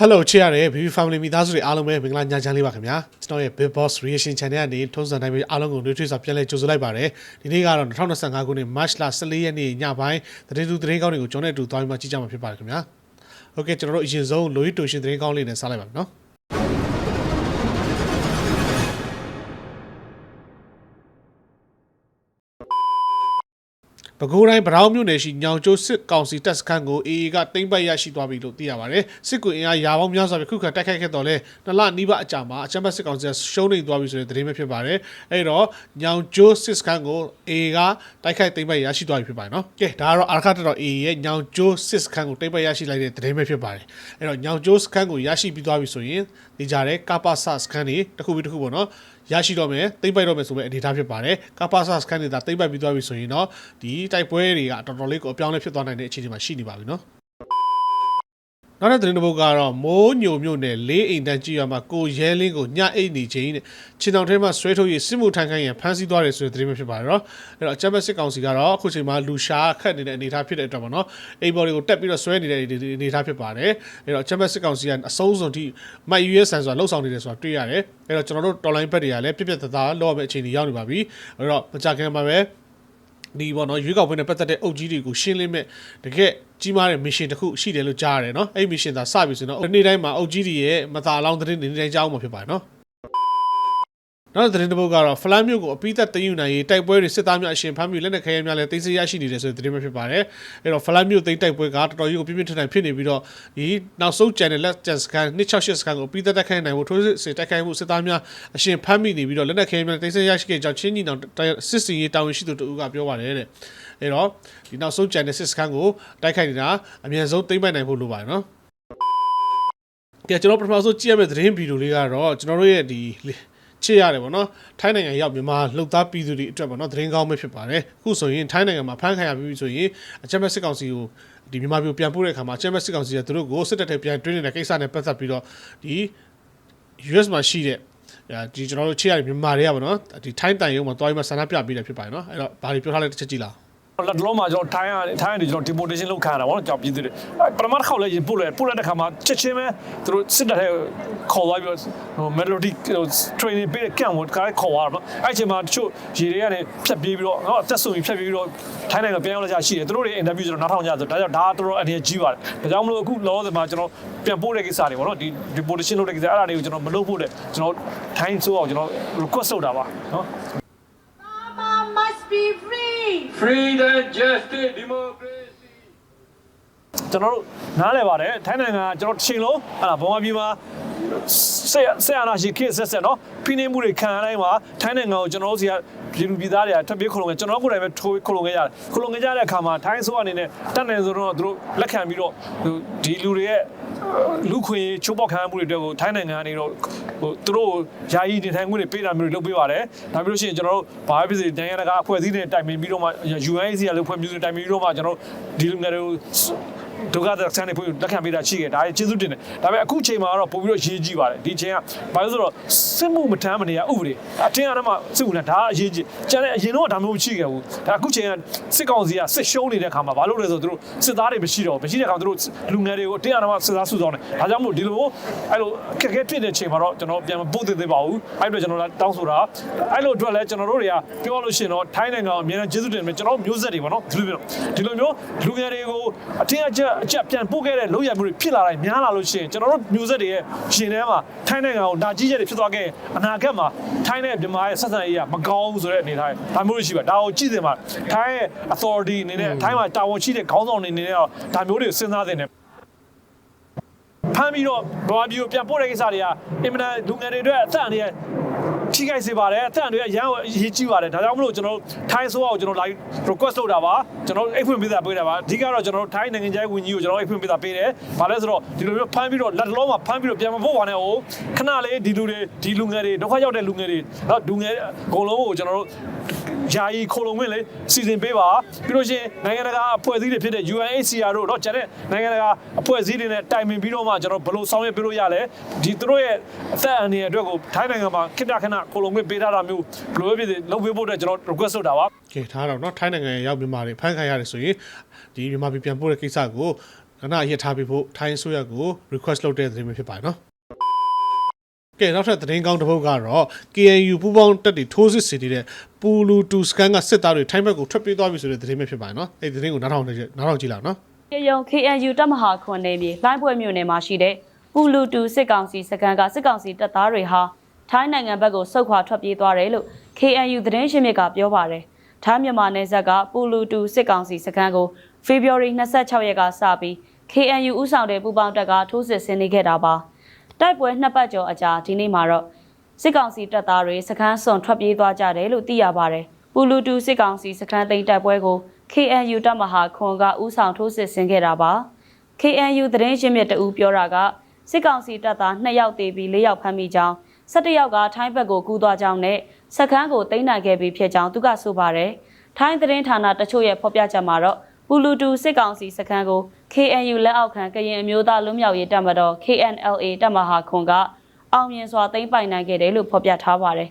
Hello ချစ်ရတဲ့ Baby Family မိသားစုတွေအားလုံးပဲမင်္ဂလာညချမ်းလေးပါခင်ဗျာကျွန်တော်ရဲ့ Big Boss Reaction Channel ကနေထုံးစံတိုင်းပဲအားလုံးကိုနှွေးထွေးစွာပြန်လည်ကြိုဆိုလိုက်ပါတယ်ဒီနေ့ကတော့2025ခုနှစ် March လ14ရက်နေ့ညပိုင်းသတင်းသူသတင်းကောင်းတွေကိုကျွန်တော်နဲ့အတူသွားပြီးမှကြည့်ကြမှာဖြစ်ပါတယ်ခင်ဗျာ Okay ကျွန်တော်တို့အရင်ဆုံး Louis Toshin သတင်းကောင်းလေးနဲ့စလိုက်ပါမယ်နော် ပဲခူးတိုင်းဗရောင်းမြို့နယ်ရှိညောင်ကျိုးစစ်ကောင်စီတပ်စခန်းကို AA ကတိမ့်ပိုက်ရရှိသွားပြီလို့သိရပါတယ်။စစ်ကူအင်အားရာပေါင်းများစွာဖြင့်ခုခံတိုက်ခိုက်ခဲ့တော့လဲနှစ်လနီးပါးအကြာမှာအချမ်းဘတ်စစ်ကောင်စီကရှုံးနေသွားပြီဆိုတဲ့သတင်းပဲဖြစ်ပါတယ်။အဲဒီတော့ညောင်ကျိုးစစ်စခန်းကို AA ကတိုက်ခိုက်တိမ့်ပိုက်ရရှိသွားပြီဖြစ်ပါတယ်နော်။ကဲဒါကတော့အာခတ်တော် AA ရဲ့ညောင်ကျိုးစစ်စခန်းကိုတိမ့်ပိုက်ရရှိလိုက်တဲ့သတင်းပဲဖြစ်ပါတယ်။အဲဒီတော့ညောင်ကျိုးစခန်းကိုရရှိပြီးသွားပြီဆိုရင်ဒီကြတဲ့ကပ္ပစစခန်းတွေတစ်ခုပြီးတစ်ခုပေါ့နော်။ရရှိတော့မယ်တိမ့်ပိုက်တော့မယ်ဆိုတဲ့အနေအထားဖြစ်ပါတယ်ကပ္ပစစကန်နေတာတိမ့်ပိုက်ပြီးသွားပြီဆိုရင်တော့ဒီတိုက်ပွဲတွေကတော်တော်လေးကိုအပြောင်းလဲဖြစ်သွားနိုင်တဲ့အခြေအနေမှာရှိနေပါပြီနော်။နောက်တဲ့သတင်းတစ်ပုဒ်ကတော့မိုးညိုမြို့နယ်လေးအိမ်တန်းကြီးရွာမှာကိုရဲလင်းကိုညအိတ်နေခြင်းနဲ့ချင်းတော်ထဲမှာဆွဲထုတ်ရစစ်မှုထမ်းခိုင်းရန်ဖမ်းဆီးသွားတယ်ဆိုတဲ့သတင်းပဲဖြစ်ပါတယ်နော်။အဲ့တော့အကြမ်းဖက်စစ်ကောင်စီကတော့အခုချိန်မှာလူရှားခတ်နေတဲ့အနေအထားဖြစ်တဲ့အတွက်ပေါ့နော်။အိမ်ပေါ်တွေကိုတက်ပြီးတော့ဆွဲနေတဲ့အနေအထားဖြစ်ပါတယ်။အဲ့တော့အကြမ်းဖက်စစ်ကောင်စီကအဆုံးစွန်ထိမိုက်ယူရဲဆန်ဆိုတာလှုပ်ဆောင်နေတယ်ဆိုတာတွေ့ရတယ်။အဲ့တော့ကျွန်တော်တို့တော်လိုင်းဘက်တွေကလည်းပြပြသားသားလောက်ရမယ့်အခြေအနေရောက်နေပါပြီ။အဲ့တော့မကြခင်မှာပဲ ဒီပေါ့နော်ရွေးကောက်ပွဲနဲ့ပတ်သက်တဲ့အုပ်ကြီးတွေကိုရှင်းလင်းမဲ့တကယ်ကြီးမားတဲ့ mission တစ်ခုရှိတယ်လို့ကြားရတယ်နော်အဲ့ mission သာစပြီဆိုတော့နေ့တိုင်းမှာအုပ်ကြီးတွေရဲ့မသာအလောင်းသတင်းတွေနေ့တိုင်းကြားအောင်မှာဖြစ်ပါတယ်နော် နောက်သတင်းတစ်ပုဒ်ကတော့ဖလန်မြို့ကိုအပိသက်တည်ယူနိုင်ရေးတိုက်ပွဲတွေစစ်သားများအရှင်ဖမ်းမိလက်နက်ခဲယမ်းများလည်းသိမ်းဆည်းရရှိနေတယ်ဆိုတဲ့သတင်းပဲဖြစ်ပါတယ်။အဲ့တော့ဖလန်မြို့သိမ်းတိုက်ပွဲကတော်တော်ကြီးကိုပြင်းပြင်းထန်ထန်ဖြစ်နေပြီးတော့ဒီနောက်ဆုံးကျန်တဲ့လက်ကျန်စကန်268စကန်ကိုအပိသက်တက်ခိုင်းနိုင်ဖို့ထိုးစစ်တိုက်ခိုင်းမှုစစ်သားများအရှင်ဖမ်းမိနေပြီးတော့လက်နက်ခဲယမ်းများသိမ်းဆည်းရရှိခဲ့ကြောင်းချင်းညီနောင်စစ်စင်ရေးတာဝန်ရှိသူတို့ကပြောပါတယ်တဲ့။အဲ့တော့ဒီနောက်ဆုံးကျန်တဲ့စစ်စကန်ကိုတိုက်ခိုက်နေတာအမြန်ဆုံးသိမ်းပိုက်နိုင်ဖို့လိုပါတယ်နော်။ကဲကျွန်တော်ပထမဆုံးကြည့်ရမယ့်သတင်းဗီဒီယိုလေးကတော့ကျွန်တော်တို့ရဲ့ဒီ ချစ်ရတယ်ဗောနော်ထိုင်းနိုင်ငံရောက်မြန်မာလှုပ်သားပြည်သူတွေအတွက်ဗောနော်သတင်းကောင်းပဲဖြစ်ပါတယ်အခုဆိုရင်ထိုင်းနိုင်ငံမှာဖမ်းခံရပြီးဆိုရင်အချက်မဲ့စစ်ကောင်စီကိုဒီမြန်မာပြည်ပြန်ပို့တဲ့အခါမှာအချက်မဲ့စစ်ကောင်စီကသူတို့ကိုစစ်တပ်ထဲပြန်တွင်းနေတဲ့ကိစ္စနဲ့ပတ်သက်ပြီးတော့ဒီ US မှာရှိတဲ့ဒီကျွန်တော်တို့ချစ်ရတယ်မြန်မာတွေကဗောနော်ဒီထိုင်းတန်ရုံမှာတွားပြီးမှဆန္ဒပြပေးတယ်ဖြစ်ပါတယ်နော်အဲ့တော့ဘာတွေပြောထားလဲတစ်ချက်ကြည့်လား လက်လုံးမှာကျွန်တော်ထိုင်းရထိုင်းကနေကျွန်တော် deportation လုပ်ခံရတာပေါ့နော်ကြောက်ပြည်သူတွေပထမတစ်ခေါက်လဲရင်ပို့လဲပို့လိုက်တဲ့ခါမှာချက်ချင်းပဲသူတို့စစ်တပ်ထဲခေါ်သွားပြီးဟို melody training ပေးတဲ့ camp ကိုတခါခေါ်သွားတာနော်အဲ့ချိန်မှာတချို့ရေတွေကနေဖြတ်ပြေးပြီးတော့နော်အသက်ဆုံးပြီးဖြတ်ပြေးပြီးတော့ထိုင်းနိုင်ငံပြန်ရောက်လာကြရှိတယ်သူတို့တွေ interview ကျွန်တော်နားထောင်ကြဆိုဒါကြောင့်ဒါတော်တော်အနေကြီးပါတယ်ဒါကြောင့်မလို့အခုလောဆယ်မှာကျွန်တော်ပြန်ပို့တဲ့ကိစ္စတွေပေါ့နော်ဒီ deportation လုပ်တဲ့ကိစ္စအဲ့ဒါတွေကိုကျွန်တော်မလုပ်ဖို့တဲ့ကျွန်တော်ထိုင်းဆိုအောင်ကျွန်တော် request လုပ်တာပါနော် Mama must be Freedom, justice, democracy. ကျွန်တော်တို့နားလည်ပါတယ်ထိုင်းနိုင်ငံကကျွန်တော်တစ်ချိန်လုံးဟာဗမာပြည်မှာဆက်ဆက်အနာရှိခေတ်ဆက်ဆက်နော်ဖိနှိပ်မှုတွေခံရတိုင်းမှာထိုင်းနိုင်ငံကိုကျွန်တော်တို့စီကပြည်သူပြည်သားတွေကထပ်ပြီးခလုံးခဲ့ကျွန်တော်ကိုယ်တိုင်ပဲထိုးခလုံးခဲ့ရတယ်ခလုံးခဲ့ကြတဲ့အခါမှာထိုင်းဆိုအနေနဲ့တက်နေဆိုတော့သူတို့လက်ခံပြီးတော့ဒီလူတွေရဲ့လူခွေချိုးပေါက်ခံရမှုတွေအတွက်ကိုထိုင်းနိုင်ငံကနေတော့ဟိုသူတို့ယာယီနေထိုင်မှုတွေပေးတာမျိုးတွေလုပ်ပေးပါတယ်ဒါပြီးလို့ရှိရင်ကျွန်တော်တို့ဘာပဲဖြစ်စေနိုင်ငံတကာအဖွဲ့အစည်းတွေတိုင်ပင်ပြီးတော့မှ UNHCR ကလည်းဖွဲ့မျိုးတွေတိုင်ပင်ပြီးတော့မှကျွန်တော်တို့ဒီလူငယ်တွေကို ဒုက္ခသက်ဆန်းနေဖို့လက်ခံပေးတာရှိခဲ့ဒါလည်းကျေးဇူးတင်တယ်ဒါပေမဲ့အခုချိန်မှာတော့ပို့ပြီးတော့ရေးကြည့်ပါတယ်ဒီချိန်ကဘာလို့ဆိုတော့စစ်မှုမထမ်းမနေရဥပဒေအတင်းအဓမ္မစစ်မှုထမ်းဒါအရေးကြီးကျန်တဲ့အရင်တော့ဒါမျိုးမရှိခဲ့ဘူးဒါအခုချိန်ကစစ်ကောင်စီကစစ်ရှုံးနေတဲ့ခါမှာဘာလို့လဲဆိုတော့သူတို့စစ်သားတွေမရှိတော့မရှိတဲ့ခါသူတို့လူငယ်တွေကိုအတင်းအဓမ္မစစ်သားစုဆောင်တယ်ဒါကြောင့်မို့ဒီလိုအဲ့လိုအခက်အခဲဖြစ်တဲ့ချိန်မှာတော့ကျွန်တော်ပြန်မပို့သေးသေးပါဘူးအဲ့လိုကျွန်တော်တောင်းဆိုတာအဲ့လိုအတွက်လည်းကျွန်တော်တို့တွေကပြောလို့ရှိရင်တော့ထိုင်းနိုင်ငံအများနဲ့ကျေးဇူးတင်တယ်ကျွန်တော်မျိုးဆက်တွေပေါ့နော်ဒီလိုမျိုးဒီလိုမျိုးလူငယ်တွေကိုအတင်းအကျပ်အကျပ်ပြန်ပို့ခဲ့တဲ့လုံရမှုတွေဖြစ်လာတိုင်းများလာလို့ရှိရင်ကျွန်တော်တို့မျိုးဆက်တွေရဲ့ရှင်ထဲမှာထိုင်းနိုင်ငံကိုနာကြီးချက်တွေဖြစ်သွားခဲ့အနာဂတ်မှာထိုင်းနဲ့မြန်မာရဲ့ဆက်ဆံရေးကမကောင်းဘူးဆိုတဲ့အနေထားဒါမျိုးတွေရှိပါဒါကိုကြည့်တယ်မှာထိုင်းရဲ့ authority အနေနဲ့ထိုင်းမှာတာဝန်ရှိတဲ့ခေါင်းဆောင်တွေအနေနဲ့တော့ဒါမျိုးတွေစဉ်းစားသင့်တယ်ဖမ်းပြီးတော့ဘာပြီးကိုပြန်ပို့တဲ့ကိစ္စတွေကအင်မတန်လူငယ်တွေအတွက်အသက်အန္တရာယ် ထိခိုက်စေပါတယ်အသက်အန္တရာယ်ရမ်းအရေးကြီးပါတယ်ဒါကြောင့်မလို့ကျွန်တော်တို့ထိုင်းဆိုးအောင်ကျွန်တော် live request လုပ်တာပါကျွန်တော်အိတ်ဖွင့်ပေးတာပေးတာပါအဓိကတော့ကျွန်တော်တို့ထိုင်းနိုင်ငံခြားရေးဝန်ကြီးကိုကျွန်တော်အိတ်ဖွင့်ပေးတာပေးတယ်ဘာလဲဆိုတော့ဒီလိုမျိုးဖမ်းပြီးတော့လက်လုံးမှာဖမ်းပြီးတော့ပြန်မဖို့ပါနဲ့ဟိုခဏလေးဒီလူတွေဒီလူငယ်တွေဒုက္ခရောက်တဲ့လူငယ်တွေနော်လူငယ်အကုန်လုံးကိုကျွန်တော်တို့ယာယီခိုလုံဝင်လေစီစဉ်ပေးပါပြီးလို့ရှိရင်နိုင်ငံတကာအဖွဲ့အစည်းတွေဖြစ်တဲ့ UNHCR တို့တော့ကျန်တဲ့နိုင်ငံတကာအဖွဲ့အစည်းတွေနဲ့တိုင်ပင်ပြီးတော့မှကျွန်တော်ဘယ်လိုဆောင်ရွက်ပေးလို့ရလဲဒီသူတို့ရဲ့အသက်အန္တရာယ်အတွက်ကိုထိုင်းနိုင်ငံမှာခိတ္တခဏခိုလုံဝင်ပေးထားတာမျိုးဘယ်လိုပဲဖြစ်ဖြစ်လုပ်ပေးဖို့အတွက်ကျွန်တော် request လုပ်တာပါ ကဲထားတော့เนาะထိုင်းနိုင်ငံရဲ့ရောက်မြန်မာတွေဖမ်းခံရတယ်ဆိုရင်ဒီမြန်မာပြည်ပြန်ပို့တဲ့ကိစ္စကို ခဏရထားပြီးဖို့ထိုင်းဆိုရကို request လုပ်တဲ့သတင်းပဲဖြစ်ပါတယ်နော်ကဲနောက်ထပ်သတင်းကောင်းတစ်ပုဒ်ကတော့ KNU ပူးပေါင်းတပ်တွေထိုးစစ်ဆင်နေတဲ့ပူလူတူစကန်ကစစ်သားတွေထိုင်းဘက်ကိုထွက်ပြေးသွားပြီဆိုတဲ့သတင်းပဲဖြစ်ပါတယ်နော်အဲ့ဒီသတင်းကိုနားထောင်နေနားထောင်ကြည့်လောက်နော် ကေယုံ KNU တပ်မဟာခွန်နယ်မြေလိုင်းပွဲမြို့နယ်မှာရှိတဲ့ပူလူတူစစ်ကောင်စီစခန်းကစစ်ကောင်စီတပ်သားတွေဟာ ထိုင်းနိုင်ငံဘက်ကိုဆုတ်ခွာထွက်ပြေးသွားတယ်လို့ KNU သတင်းရှင်းမြစ်ကပြောပါတယ်။ထိုင်းမြန်မာနယ်စပ်ကပူလူတူစစ်ကောင်စီစခန်းကို February 26ရက်ကစပြီး KNU ဥဆောင်တဲ့ပူပေါင်းတပ်ကထိုးစစ်ဆင်နေခဲ့တာပါ။တိုက်ပွဲနှစ်ပတ်ကျော်အကြာဒီနေ့မှာတော့စစ်ကောင်စီတပ်သားတွေစခန်းစွန်ထွက်ပြေးသွားကြတယ်လို့သိရပါတယ်။ပူလူတူစစ်ကောင်စီစခန်းသိမ်းတိုက်ပွဲကို KNU တပ်မဟာခွန်ကဥဆောင်ထိုးစစ်ဆင်ခဲ့တာပါ KNU သတင်းရှင်းမြစ်တဦးပြောတာကစစ်ကောင်စီတပ်သား2ယောက်တေပြီး4ယောက်ဖမ်းမိကြောင်း 17ယောက်ကထိုင်းဘက်ကိုကူးသွားကြောင်းနဲ့စခန်းကိုသိမ်းနိုင်ခဲ့ပြီးဖြစ်ကြောင်းသူကဆိုပါတယ်ထိုင်းသတင်းဌာနတချို့ရဲ့ဖော်ပြချက်မှာတော့ပူလူတူစစ်ကောင်စီစခန်းကို KNU လက်အောက်ခံကရင်အမျိုးသားလွတ်မြောက်ရေးတပ်မတော် KNLA တပ်မဟာခွန်ကအောင်မြင်စွာသိမ်းပိုင်နိုင်ခဲ့တယ်လို့ဖော်ပြထားပါတယ်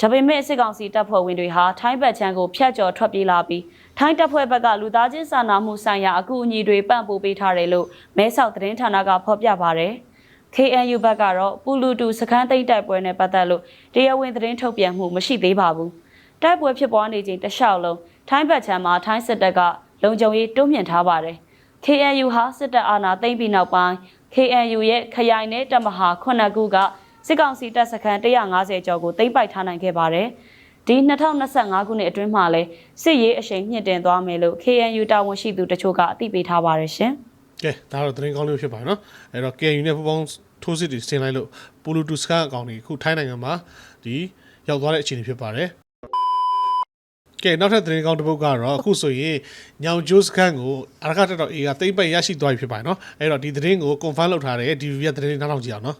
ဒါပေမဲ့စစ်ကောင်စီတပ်ဖွဲ့ဝင်တွေဟာထိုင်းဘက်ချမ်းကိုဖျက်ကျော်ထွက်ပြေးလာပြီးထိုင်းတပ်ဖွဲ့ဘက်ကလူသားချင်းစာနာမှုဆိုင်ရာအကူအညီတွေပံ့ပိုးပေးထားတယ်လို့မဲဆောက်သတင်းဌာနကဖော်ပြပါတယ်။ KNU ဘက်ကတော့ပူလူတူစခန်းသိမ်းတိုက်ပွဲနဲ့ပတ်သက်လို့တရားဝင်သတင်းထုတ်ပြန်မှုမရှိသေးပါဘူး။တိုက်ပွဲဖြစ်ပွားနေချိန်တစ်လျှောက်လုံးထိုင်းဘက်ချမ်းမှာထိုင်းစစ်တပ်ကလုံခြုံရေးတိုးမြှင့်ထားပါတယ်။ KNU ဟာစစ်တပ်အာဏာသိမ်းပြီးနောက်ပိုင်း KNU ရဲ့ခရိုင်နဲ့တပ်မဟာခုနှစ်ခုကစစ်ကောင်စီတပ်စခန်း150ကျော်ကိုသိမ်းပိုက်ထားနိုင်ခဲ့ပါတယ်။ဒီ2025ခုနှစ်အတွင်းမှာလဲစစ်ရေးအရှိန်မြင့်တင်သွားမယ်လို့ KNU တာဝန်ရှိသူတချို့ကအသိပေးထားပါတယ်ရှင်။ ကဲဒါတော့သတင်းကောင်းလေးဖြစ်ပါတယ်နော်အဲ့တော့ KNU နဲ့ပူးပေါင်းထိုးစစ်တွေဆင်လိုက်လို့ပူလူတူစကန်အကောင့်တွေအခုထိုင်းနိုင်ငံမှာဒီရောက်သွားတဲ့အခြေအနေဖြစ်ပါတယ်ကဲနောက်ထပ်သတင်းကောင်းတစ်ပုဒ်ကတော့အခုဆိုရင်ညောင်ကျိုးစကန်ကိုအရကတက်တော့အေးကတိမ့်ပိုက်ရရှိသွားပြီဖြစ်ပါတယ်နော်အဲ့တော့ဒီသတင်းကို confirm လုပ်ထားတယ်ဒီ view ရဲ့သတင်းနောက်ထောင်ကြည့်အောင်နော်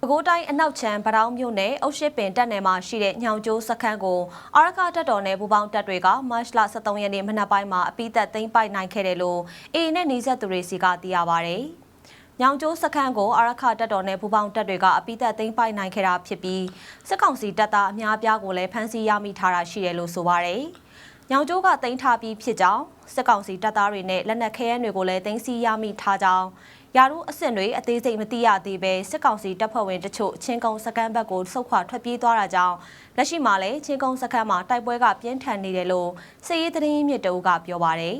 ပဲခူးတိုင်းအနောက်ချမ်းဗတောင်းမြို့နယ်အုတ်ရှိပင်တပ်နယ်မှာရှိတဲ့ညောင်ကျိုးစခန်းကိုအာရကတပ်တော်နယ်ပူပေါင်းတပ်တွေကမတ်လ23ရက်နေ့မနက်ပိုင်းမှာအပိသက်သိမ်းပိုက်နိုင်ခဲ့တယ်လို့အေနဲ့နေဆက်သူတွေစီကသိရပါဗျ။ညောင်ကျိုးစခန်းကိုအာရခတပ်တော်နယ်ပူပေါင်းတပ်တွေကအပိသက်သိမ်းပိုက်နိုင်ခဲ့တာဖြစ်ပြီးစစ်ကောင်စီတပ်သားအများအပြားကိုလည်းဖမ်းဆီးရမိထားတာရှိတယ်လို့ဆိုပါရယ်။ ညောင်ကျိုးကသိမ်းထားပြီးဖြစ်ကြောင်းစစ်ကောင်စီတပ်သားတွေနဲ့လက်နက်ခဲယမ်းတွေကိုလည်းသိမ်းဆည်းရမိထားကြောင်းယာရုအဆင့်တွေအသေးစိတ်မသိရသေးပဲစစ်ကောင်စီတပ်ဖွဲ့ဝင်တချို့ချင်းကုန်းစခန်းဘက်ကိုဆုတ်ခွာထွက်ပြေးသွားတာကြောင့်လက်ရှိမှာလည်းချင်းကုန်းစခန်းမှာတိုက်ပွဲကပြင်းထန်နေတယ်လို့စစ်ရေးသတင်းမြစ်တအုပ်ကပြောပါရယ်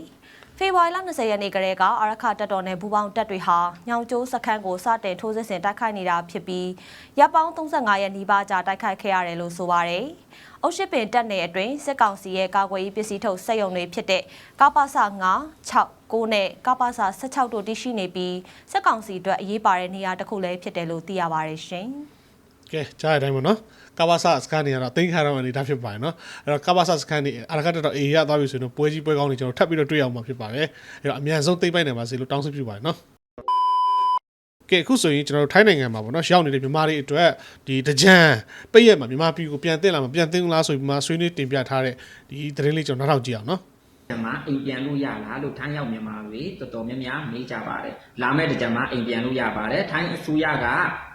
ဖေဖော်ဝါရီလ20ရက်နေ့ကတည်းကအာရခတပ်တော်နယ်ဘူပေါင်းတပ်တွေဟာညောင်ကျိုးစခန်းကိုစတင်ထိုးစစ်ဆင်တိုက်ခိုက်နေတာဖြစ်ပြီးရပ်ပေါင်း35ရက်နီးပါးကြာတိုက်ခိုက်ခဲ့ရတယ်လို့ဆိုပါရယ်။အုတ်ရှိပင်တပ်နယ်အတွင်းစစ်ကောင်စီရဲ့ကာကွယ်ရေးပစ္စည်းထုတ်စက်ရုံတွေဖြစ်တဲ့ကပ္ပစ9 6 9နဲ့ကပ္ပစ16တို့တည်ရှိနေပြီးစစ်ကောင်စီအတွက်အရေးပါတဲ့နေရာတစ်ခုလည်းဖြစ်တယ်လို့သိရပါတယ်ရှင်။ကဲကြားရတဲ့အတိုင်းပေါ့နော် ကဘာဆာစကန်နေရတော့တင်းခါတော့အနေဒါဖြစ်ပါတယ်နော်အဲ့တော့ကဘာဆာစကန်နေအရကတက်တော့အေးရသွားပြီဆိုရင်ပွဲကြီးပွဲကောင်းတွေကျွန်တော်ထပ်ပြီးတော့တွေ့အောင်မှာဖြစ်ပါတယ်အဲ့တော့အမြန်ဆုံးသိမ့်ပိုက်နိုင်ပါစေလို့တောင်းဆိုပြုပါတယ်နော်ကဲအခုဆိုရင်ကျွန်တော်တို့ထိုင်းနိုင်ငံမှာပေါ့နော်ရောက်နေတဲ့မြန်မာတွေအတွက်ဒီတကြံပိတ်ရက်မှာမြန်မာပြည်ကိုပြန်တင်လာမှာပြန်တင်လားဆိုပြီးမှဆွေးနွေးတင်ပြထားတဲ့ဒီသတင်းလေးကျွန်တော်နောက်ထောင်ကြည့်အောင်နော်ကြံ မှာအိမ်ပြန်လို့ရလားလို့ထိုင်းရောက်မြန်မာတွေတော်တော်များများမေးကြပါတယ်လာမဲ့တကြမှာအိမ်ပြန်လို့ရပါတယ်ထိုင်းအစိုးရက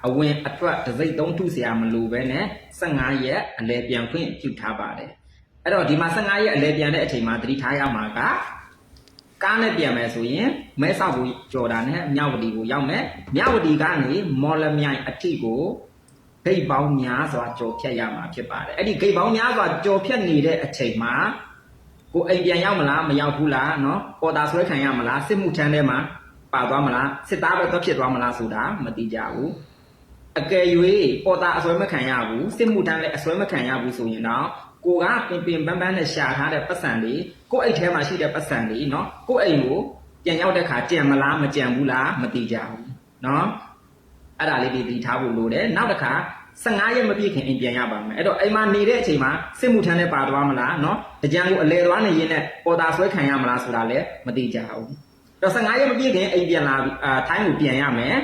အဝင်အထွက်တစိမ့်သုံးထုစရာမလိုဘဲနဲ့15ရက်အလဲပြန်ခွင့်ပြုထားပါတယ်အဲ့တော့ဒီမှာ15ရက်အလဲပြန်တဲ့အချိန်မှာသတိထားရမှာကကားနဲ့ပြန်မယ်ဆိုရင်မဲဆောက်ကိုကြော်တာနဲ့မြဝတီကိုရောက်မယ်မြဝတီကနေမော်လမြိုင်အထိကိုဂိတ်ပေါင်းများစွာကြော်ဖြတ်ရမှာဖြစ်ပါတယ်အဲ့ဒီဂိတ်ပေါင်းများစွာကြော်ဖြတ်နေတဲ့အချိန်မှာ ကိုအိမ်ပြန်ရောက်မလားမရောက်ဘူးလားနော်ပေါ်တာဆွဲခံရမလားစစ်မှုထမ်းထဲမှာပါသွားမလားစစ်သားပဲသွားဖြစ်သွားမလားဆိုတာမသိကြဘူးအကယ်၍ပေါ်တာအစွဲမခံရဘူးစစ်မှုထမ်းလည်းအစွဲမခံရဘူးဆိုရင်တော့ကိုကပင်ပင်ပန်းပန်းနဲ့ရှာထားတဲ့ပတ်စံလေးကိုအိတ်ထဲမှာရှိတဲ့ပတ်စံလေးနော်ကိုအိမ်ကိုပြန်ရောက်တဲ့ခါကြံမလားမကြံဘူးလားမသိကြဘူးနော်အဲ့ဒါလေးတွေသိထားဖို့လိုတယ်နောက်တစ်ခါ 15ရက်မပြည့်ခင်အိမ်ပြန်ရပါမယ်အဲ့တော့အိမ်မှာနေတဲ့အချိန်မှာစစ်မှုထမ်းနဲ့ပါသွားမလားเนาะတကြံကိုအလဲသွားနေရင်းနဲ့ပေါ်တာဆွဲခံရမလားဆိုတာလည်းမသိကြဘူးတော့15ရက်မပြည့်ခင်အိမ်ပြန်လာအာထိုင်းကိုပြန်ရမယ်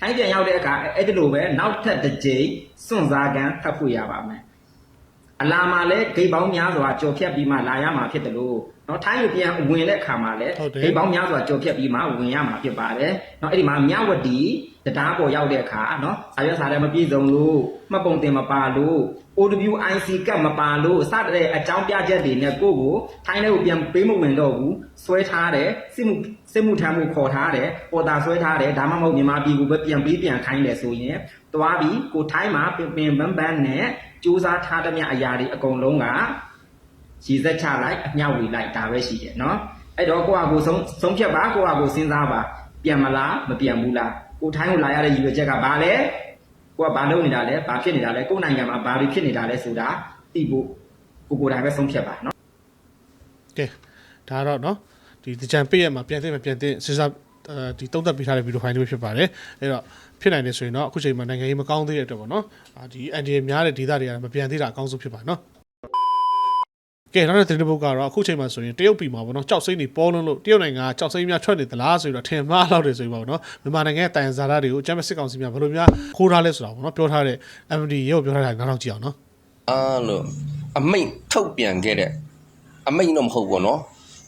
ထိုင်းပြန်ရောက်တဲ့အခါအဲ့ဒီလိုပဲနောက်ထပ်တစ်ကြိမ်စွန့်စားကန်ထပ်ဖို့ရပါမယ်အလာမှာလဲဂိတ်ပေါင်းများစွာကြော်ဖြတ်ပြီးမှလာရမှာဖြစ်တယ်လို့ နော်ထိုင်းကိုပြန်ဝင်တဲ့အခါမှာလည်းဟုတ်တယ်ဂိတ်ပေါင်းများစွာကြော်ဖြတ်ပြီးမှဝင်ရမှာဖြစ်ပါတယ်နော်အဲ့ဒီမှာမြဝတီတရားပေါ်ရောက်တဲ့အခါနော်စာရွက်စာတမ်းမပြည့်စုံလို့မှတ်ပုံတင်မပါလို့ OWIC ကတ်မပါလို့စတဲ့အကြောင်းပြချက်တွေနဲ့ကိုယ့်ကိုထိုင်းထဲကိုပြန်ပေးမဝင်တော့ဘူးဆွဲထားတယ်စစ်မှုစစ်မှုထမ်းမှုခေါ်ထားတယ်ပေါ်တာဆွဲထားတယ်ဒါမှမဟုတ်မြန်မာပြည်ကိုပဲပြန်ပေးပြန်ခိုင်းတယ်ဆိုရင်သွားပြီးကိုထိုင်းမှာပင်ပင်ပန်းပန်းနဲ့စူးစမ်းထားတဲ့မြအရာတွေအကုန်လုံးက ရည်သက်ချလိုက်အမြောက်ဝေလိုက်ဒါပဲရှိတယ်နော်အဲ့တော့ကိုယ့်အကိုဆုံးဆုံးဖြတ်ပါကိုယ့်အကိုစဉ်းစားပါပြန်မလားမပြန်ဘူးလားကိုထိုင်းကိုလာရတဲ့ရည်ရွယ်ချက်ကဘာလဲကိုကဘာလုပ်နေတာလဲဘာဖြစ်နေတာလဲကိုနိုင်ငံမှာဘာတွေဖြစ်နေတာလဲဆိုတာသိဖို့ကိုကိုယ်တိုင်ပဲဆုံးဖြတ်ပါနော်ကဲဒါတော့နော်ဒီဒီကြံပေးရမှာပြန်သိမပြန်သိစဉ်းစားဒီတုံးသက်ပေးထားတဲ့ဗီဒီယိုဖိုင်လေးဖြစ်ပါတယ်အဲ့တော့ဖြစ်နိုင်တယ်ဆိုရင်တော့အခုချိန်မှာနိုင်ငံရေးမကောင်းသေးတဲ့အတွက်ပေါ့နော်ဒီအန်ဒီများတဲ့ဒေသတွေကမပြန်သေးတာအကောင်းဆုံးဖြစ်ပါနော် ကဲနောက်တဲ့သတင်းတစ်ပုဒ်ကတော့အခုချိန်မှာဆိုရင်တရုတ်ပြည်မှာပေါ့နော်ကြောက်စိမ့်တွေပေါ်လုံးလို့တရုတ်နိုင်ငံကကြောက်စိမ့်များထွက်နေသလားဆိုတော့ထင်မှားလောက်တယ်ဆိုရင်ပေါ့နော်မြန်မာနိုင်ငံရဲ့တိုင်ဇာတာတွေကိုကျမ်းမစစ်ကောင်စီများဘယ်လိုများခိုးထားလဲဆိုတာပေါ့နော်ပြောထားတဲ့ MD ရေကိုပြောထားတာနားထောင်ကြည့်အောင်နော်အားလို့အမိတ်ထုတ်ပြန်ခဲ့တဲ့အမိတ်တော့မဟုတ်ဘူးနော်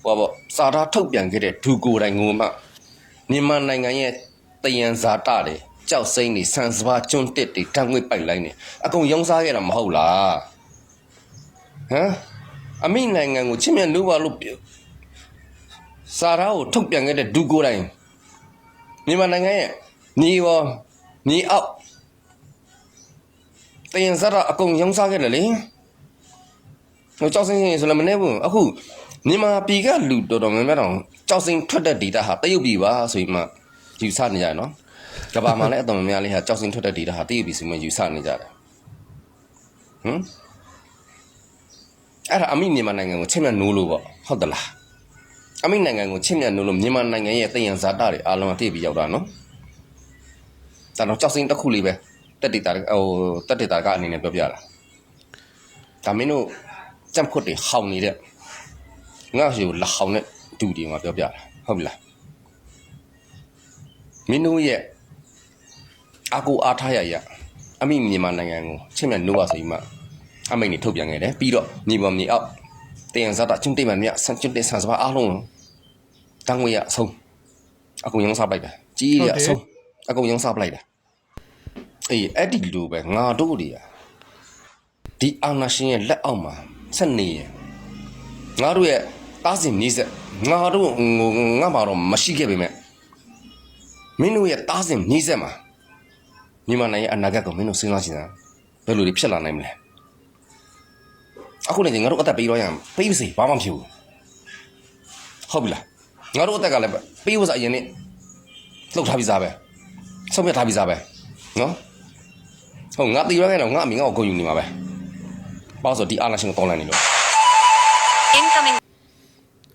ဟောပေါ့စာသားထုတ်ပြန်ခဲ့တဲ့ဒူကိုယ်တိုင်ငိုမှမြန်မာနိုင်ငံရဲ့တယံဇာတတွေကြောက်စိမ့်တွေဆန်စပါးကျွန်းတစ်တွေတန်းငွေပိုက်လိုက်နေအကုန်ရောင်းစားခဲ့တာမဟုတ်လားဟမ် အမိနိုင်ငံကိုချစ်မြတ်လို့ပါလို့ပြောစာသားကိုထုတ်ပြန်ခဲ့တဲ့ဒူကိုယ်တိုင်မြန်မာနိုင်ငံရဲ့ညီရောညီအောက်တရင်ဇက်တော့အကုန်ရောင်းစားခဲ့တယ်လေဟိုကြောက်စင်းရင်ဆိုလည်းမနေဘူးအခုမြန်မာပြည်ကလူတော်တော်များများတော့ကြောက်စင်းထွက်တဲ့ဒေတာဟာတရုတ်ပြည်ပါဆိုပြီးမှယူဆနေကြတယ်နော်ကဘာမှာလည်းအတော်များများလေးဟာကြောက်စင်းထွက်တဲ့ဒေတာဟာတရုတ်ပြည်ဆိုမှယူဆနေကြတယ်ဟမ် အဲ့ဒါအမိမြန်မာနိုင်ငံကိုချင်းမြတ်နိုးလို့ပေါ့ဟုတ်သလားအမိနိုင်ငံကိုချင်းမြတ်နိုးလို့မြန်မာနိုင်ငံရဲ့တယံဇာတာတွေအားလုံးအပြည့်ပြီးရောက်တာနော်ဒါတော့ကြောက်စင်းတစ်ခုလေးပဲတက်တေတာဟိုတက်တေတာကအနေနဲ့ပြောပြတာဒါမင်းတို့ကြံ့ခွတ်တွေဟောင်းနေတဲ့ငါ့ရှိကိုလာဟောင်းတဲ့ဒူတွေမှာပြောပြတာဟုတ်ပြီလားမင်းတို့ရဲ့အကူအားထားရရအမိမြန်မာနိုင်ငံကိုချစ်မြတ်နိုးပါဆိုပြီးမှ အမိန်နေထုတ်ပြန်ခဲ့တယ်ပြီးတော့ညီပေါ်ညီအောက်တင်ရဇာတာချင်းတိမန်မြဆန်ချင်းတေဆန်စပါအားလုံးတန်းဝေးရအဆုံးအကုန်ရောင်းစားပလိုက်တာကြီးရအဆုံးအကုန်ရောင်းစားပလိုက်တာအေးအဲ့ဒီလိုပဲငါတို့တွေကဒီအာနာရှင်ရဲ့လက်အောက်မှာဆက်နေရင်ငါတို့ရဲ့တားစင်နီးဆက်ငါတို့ဟိုငါမှာတော့မရှိခဲ့ပေမဲ့မင်းတို့ရဲ့တားစင်နီးဆက်မှာမြန်မာနိုင်ငံရဲ့အနာဂတ်ကိုမင်းတို့စဉ်းစားကြည့်စမ်းဘယ်လိုတွေဖြစ်လာနိုင်မလဲ အခုလည်းငါတို့အသက်ပေးတော့ရအောင်ပေးမစီဘာမှမဖြစ်ဘူးဟုတ်ပြီလားငါတို့အသက်ကလည်းပေးဖို့စအရင်နဲ့လှုပ်ထားပြီးသားပဲဆုံးဖြတ်ထားပြီးသားပဲနော် ဟုတ်ငါတီရခဲ့တော့ငါအမိငါ့ကိုဂုဏ်ယူနေမှာပဲပေါ့ဆိုဒီအာနာရှင်ကိုတောင်းလိုက်နေလို့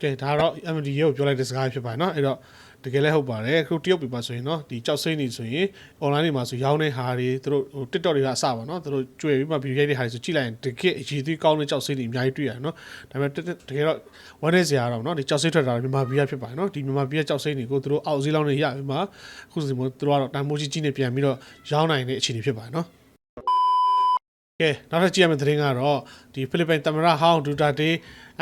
ကဲဒါကတော့ MD ရေကိုပြောလိုက်တဲ့စကားဖြစ်ပါတယ်เนาะအဲ့တော့ တကယ်လည်းဟုတ်ပါတယ်အခုတရုတ်ပြည်မှာဆိုရင်เนาะဒီကြောက်စိမ့်နေဆိုရင် online တွေမှာဆိုရောင်းတဲ့ဟာတွေသူတို့ဟို TikTok တွေကအစပါเนาะသူတို့ကြွယ်ပြီးမှ video ရိုက်တဲ့ဟာတွေဆိုကြည့်လိုက်ရင်တကယ်အရေးသေးကောင်းတဲ့ကြောက်စိမ့်တွေအများကြီးတွေ့ရတယ်เนาะဒါပေမဲ့တကယ်တော့ဝမ်းနေစရာတော့เนาะဒီကြောက်စိမ့်ထွက်တာမြန်မာပြည်ကဖြစ်ပါတယ်เนาะဒီမြန်မာပြည်ကကြောက်စိမ့်တွေကိုသူတို့အောက်ဈေးလောင်းတွေရပြီးမှအခုစီမို့သူတို့ကတော့တန်မိုးကြီးကြီးနဲ့ပြန်ပြီးတော့ရောင်းနိုင်တဲ့အခြေအနေဖြစ်ပါတယ်เนาะ ကဲနောက်ထပ်ကြည့်ရမယ့်သတင်းကတော့ဒီဖိလစ်ပိုင်သမ္မတဟောင်းဒူတာတေ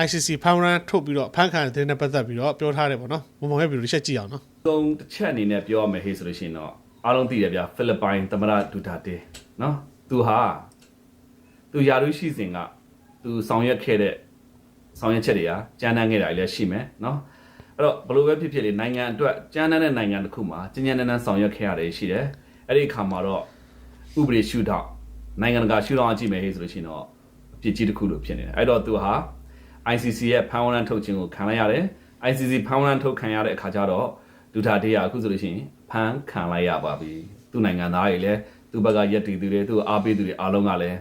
ICC ဖမ်းရန်ထုတ်ပြီးတော့ဖမ်းခံတဲ့သတင်းနဲ့ပတ်သက်ပြီးတော့ပြောထားတယ်ပေါ့နော်မမောင်ရဲ့ဗီဒီယိုတစ်ချက်ကြည့်အောင်နော်သုံးတစ်ချက်အနေနဲ့ပြောရမယ်ဟေးဆိုလို့ရှိရင်တော့အားလုံးသိတယ်ဗျာဖိလစ်ပိုင်သမ္မတဒူတာတေနော်သူဟာသူယာရုရှိစဉ်ကသူဆောင်ရွက်ခဲ့တဲ့ဆောင်ရွက်ချက်တွေကကြမ်းတမ်းခဲ့တာတွေလည်းရှိမယ်နော်အဲ့တော့ဘယ်လိုပဲဖြစ်ဖြစ်လေနိုင်ငံအတွက်ကြမ်းတမ်းတဲ့နိုင်ငံတစ်ခုမှာကြင်ကြမ်းတမ်းတမ်းဆောင်ရွက်ခဲ့ရတယ်ရှိတယ်အဲ့ဒီအခါမှာတော့ဥပဒေရှုထောင့် နိုင်ငံတကာရှုထောင့်အကြည့်မယ်ဟေးဆိုလို့ရှိရင်တော့အပြစ်ကြီးတစ်ခုလို့ဖြစ်နေတယ်အဲ့တော့သူဟာ ICC ရဲ့ဖမ်းဝရမ်းထုတ်ခြင်းကိုခံလိုက်ရတယ် ICC ဖမ်းဝရမ်းထုတ်ခံရတဲ့အခါကျတော့ဒူတာတေးရအခုဆိုလို့ရှိရင်ဖမ်းခံလိုက်ရပါပြီသူ့နိုင်ငံသားတွေလည်းသူ့ဘက်ကရက်တီသူတွေသူ့အားပေးသူတွေအားလုံးကလည်း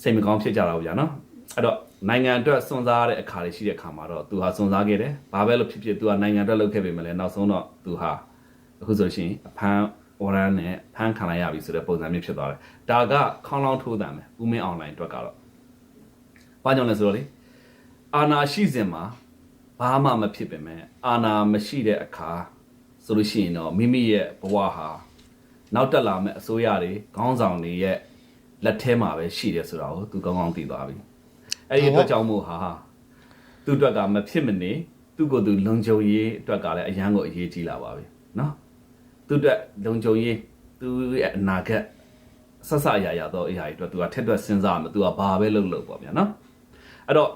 စိတ်မကောင်းဖြစ်ကြတာပေါ့ဗျာနော်အဲ့တော့နိုင်ငံအတွက်စွန့်စားရတဲ့အခါတွေရှိတဲ့အခါမှာတော့သူဟာစွန့်စားခဲ့တယ်ဘာပဲလို့ဖြစ်ဖြစ်သူကနိုင်ငံအတွက်လုပ်ခဲ့ပေမဲ့လည်းနောက်ဆုံးတော့သူဟာအခုဆိုလို့ရှိရင်အဖမ်း ဝရမ်းနဲ့ဖမ်းခံလိုက်ရပြီဆိုတဲ့ပုံစံမျိုးဖြစ်သွားတယ်ဒါကခေါင်းလောင်းထိုးတံပဲဦးမင်းအွန်လိုင်းအတွက်ကတော့ဘာကြောင့်လဲဆိုတော့လေအာနာရှိစဉ်မှာဘာမှမဖြစ်ပေမဲ့အာနာမရှိတဲ့အခါဆိုလို့ရှိရင်တော့မိမိရဲ့ဘဝဟာနောက်တက်လာမဲ့အစိုးရတွေခေါင်းဆောင်တွေရဲ့လက်ထဲမှာပဲရှိတယ်ဆိုတာကိုသူကောင်းကောင်းသိသွားပြီအဲ့ဒီအတွက်ကြောင့်မို့ဟာသူ့အတွက်ကမဖြစ်မနေသူ့ကိုယ်သူလုံခြုံရေးအတွက်ကလည်းအရန်ကိုအရေးကြီးလာပါပြီနော် သူ့အတွက်လုံခြုံရေးသူ့ရဲ့အနာဂတ်ဆက်ဆအရာရတော့အရာတွေအတွက်သူကထက်တွက်စဉ်းစားမှာသူကဘာပဲလုပ်လို့ပေါ့ဗျာနော်အဲ့တော့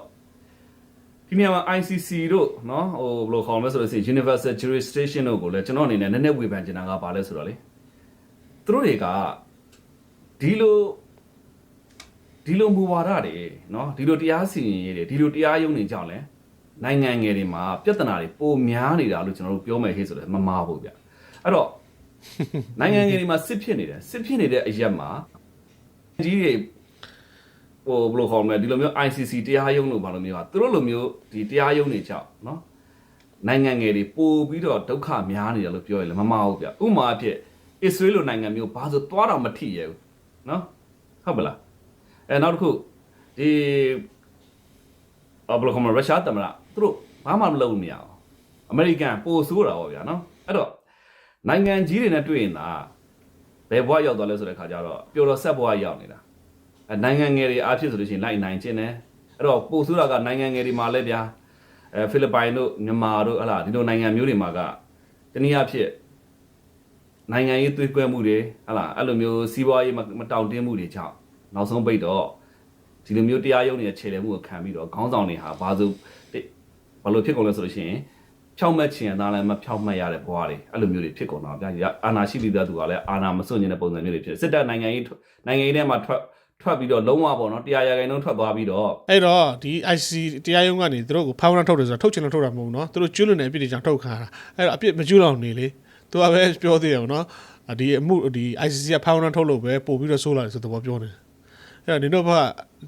ဒီနေရာမှာ ICC တို့เนาะဟိုဘယ်လိုခေါ်မလဲဆိုလို့ရှိရင် Universal Jurisdiction တို့ကိုလည်းကျွန်တော်အနေနဲ့နည်းနည်းဝေဖန်ချင်တာကဘာလဲဆိုတော့လေသူတို့တွေကဒီလိုဒီလိုမူဝါဒတွေเนาะဒီလိုတရားစီရင်ရေးတွေဒီလိုတရားရုံးတွေကြောင့်လဲနိုင်ငံငယ်တွေမှာပြဿနာတွေပိုများနေတာလို့ကျွန်တော်တို့ပြောမယ်ဟေ့ဆိုတော့မမားဘူးဗျအဲ့တော့ နိုင်ငံငယ်တွေမှာစစ်ဖြစ်နေတယ်စစ်ဖြစ်နေတဲ့အရက်မှာကြီးတွေဟိုဘယ်လိုခေါ်မလဲဒီလိုမျိုး ICC တရားရုံးလို့ဘာလို့မျိုးอ่ะသူတို့လိုမျိုးဒီတရားရုံးတွေကြောက်เนาะနိုင်ငံငယ်တွေပို့ပြီးတော့ဒုက္ခများနေတယ်လို့ပြောရလေမမဟုတ်ဗျဥပမာအဖြစ်အစ္စရေးလိုနိုင်ငံမျိုးဘာလို့သွားတော့မထိရဘူးเนาะဟုတ်ပလားအဲနောက်တစ်ခုဒီအဘလကမရုရှားတမလားသူတို့ဘာမှမလုပ်နေရအောင်အမေရိကန်ပို့ဆိုးတာပေါ့ဗျာเนาะအဲ့တော့ နိုင်ငံကြီးတွေနဲ့တွေ့ရင်သာဘယ်ဘဝရောက်သွားလဲဆိုတဲ့ခါကျတော့ပျော်တော်ဆက်ဘဝရောက်နေတာအဲနိုင်ငံငယ်တွေအားဖြစ်ဆိုလို့ရှိရင်လိုက်နိုင်ခြင်းနဲ့အဲ့တော့ပို့ဆိုးတာကနိုင်ငံငယ်တွေမှာလည်းဗျာအဲဖိလစ်ပိုင်တို့မြန်မာတို့ဟလာဒီလိုနိုင်ငံမျိုးတွေမှာကတနည်းအားဖြင့်နိုင်ငံရေးသွေးကွဲမှုတွေဟလာအဲ့လိုမျိုးစီးပွားရေးမတောင့်တင်းမှုတွေကြောင့်နောက်ဆုံးပိတ်တော့ဒီလိုမျိုးတရားရုံးတွေခြေလှယ်မှုကိုခံပြီးတော့ခေါင်းဆောင်တွေဟာဘာလို့ဘာလို့ဖြစ်ကုန်လဲဆိုလို့ရှိရင် ဖြောက်မှတ်ချင်ရင်ဒါလည်းမဖြောက်မှတ်ရတဲ့ဘဝတွေအဲ့လိုမျိုးတွေဖြစ်ကုန်တာဗျာအာနာရှိပြီးသားသူကလည်းအာနာမစွန့်ကျင်တဲ့ပုံစံမျိုးတွေဖြစ်စစ်တပ်နိုင်ငံရေးနိုင်ငံရေးထဲမှာထွက်ထွက်ပြီးတော့လုံးဝပေါ့နော်တရားရဂိုင်းလုံးထွက်သွားပြီးတော့အဲ့တော့ဒီ IC တရားရုံးကနေသူတို့ကိုဖမ်းတာထုတ်တယ်ဆိုတာထုတ်ချင်လို့ထုတ်တာမဟုတ်နော်သူတို့ကျွလွန်တဲ့အပြစ်တွေကြောင့်ထုတ်ခါတာအဲ့တော့အပြစ်မကျွလောင်နေလေသူကပဲပြောသေးတယ်ပေါ့နော်ဒီအမှုဒီ ICC ကဖမ်းတာထုတ်လို့ပဲပို့ပြီးတော့ဆိုးလာတယ်ဆိုတော့ပြောနေတယ်အဲ့တော့ဒီတော့က